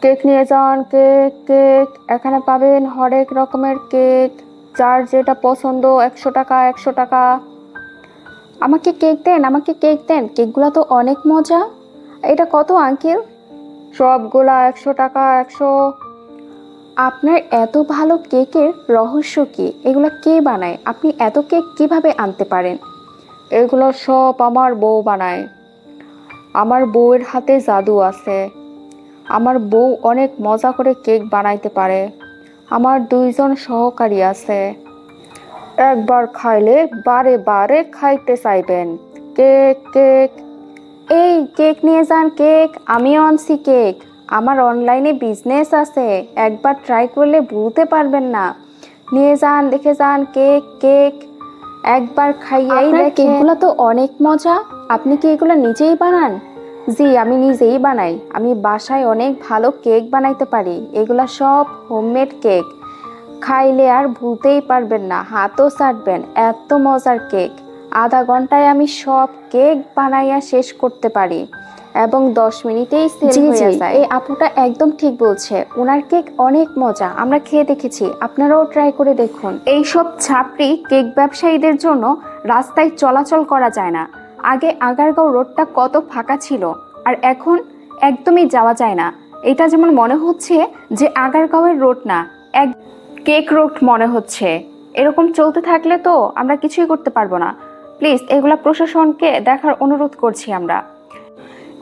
Cake নিয়ে যান, cake cake. এখানে পাবেন হরেক রকমের কেক। যার যেটা পছন্দ, একশো টাকা একশো টাকা। আমাকে কেক দেন, আমাকে কেক দেন। কেকগুলো তো অনেক মজা। এটা কত, আঙ্কেল? সবগুলা একশো টাকা, একশো। আপনার এত ভালো কেকের রহস্য কি? এগুলো কে বানায়? আপনি এত কেক কীভাবে আনতে পারেন? এগুলো সব আমার বউ বানায়। আমার বউয়ের হাতে জাদু আছে। আমার বউ অনেক মজা করে কেক বানাইতে পারে। আমার দুইজন সহকারী আছে। একবার খাইলে বারে বারে খাইতে চাইবেন। Cake cake. এই কেক নিয়ে যান কেক আমিও আনছি কেক। আমার অনলাইনে বিজনেস আছে একবার ট্রাই করলে বুঝতে পারবেন না। নিয়ে যান দেখে যান কেক কেক। একবার খাইয়াই কেকগুলো তো অনেক মজা। আপনি কি এগুলো নিজেই বানান? জি আমি নিজেই বানাই। আমি বাসায় অনেক ভালো কেক বানাইতে পারি। এগুলা সব হোমমেড কেক। খাইলে আর ভুলতেই পারবেন না হাতও চাটবেন এত মজার কেক। আধা ঘন্টায় আমি সব কেক বানাইয়া শেষ করতে পারি এবং দশ মিনিটেই সেল হয়ে যায়। এই আপুটা একদম ঠিক বলছে। ওনার কেক অনেক মজা। আমরা খেয়ে দেখেছি। আপনারাও ট্রাই করে দেখুন। এইসব ছাপড়ি কেক ব্যবসায়ীদের জন্য রাস্তায় চলাচল করা যায় না। আগে আগারগাঁও রোডটা কত ফাঁকা ছিল আর এখন একদমই যাওয়া যায় না। এটা যেমন মনে হচ্ছে যে আগারগাঁওয়ের রোড না, এক কেক রোড মনে হচ্ছে। এরকম চলতে থাকলে তো আমরা কিছুই করতে পারব না। প্লিজ, এগুলা প্রশাসনকে দেখার অনুরোধ করছি আমরা।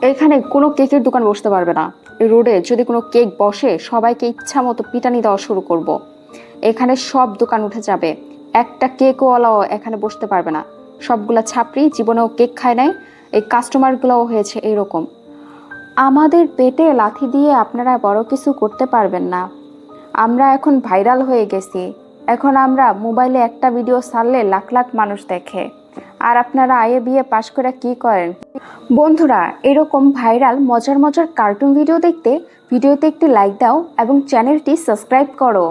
এখানে কোনো কেকের দোকান বসতে পারবে না। এই রোডে যদি কোনো কেক বসে, সবাইকে ইচ্ছা মতো পিটানি দেওয়া শুরু করব। এখানে সব দোকান উঠে যাবে। একটা কেকওয়ালাও এখানে বসতে পারবে না। সবগুলা ছাপড়ি জীবনেও কেক খায় নাই, এই কাস্টমারগুলোও হয়েছে এরকম। আমাদের পেটে লাথি দিয়ে আপনারা বড় কিছু করতে পারবেন না। আমরা এখন ভাইরাল হয়ে গেছি। এখন আমরা মোবাইলে একটা ভিডিও ছাড়লে লাখ লাখ মানুষ দেখে। আর আপনারা আয়ে বিয়ে পাশ করে কি করেন? বন্ধুরা, এরকম ভাইরাল, মজার মজার কার্টুন ভিডিও দেখতে ভিডিওতে একটি লাইক দাও এবং চ্যানেলটি সাবস্ক্রাইব করো।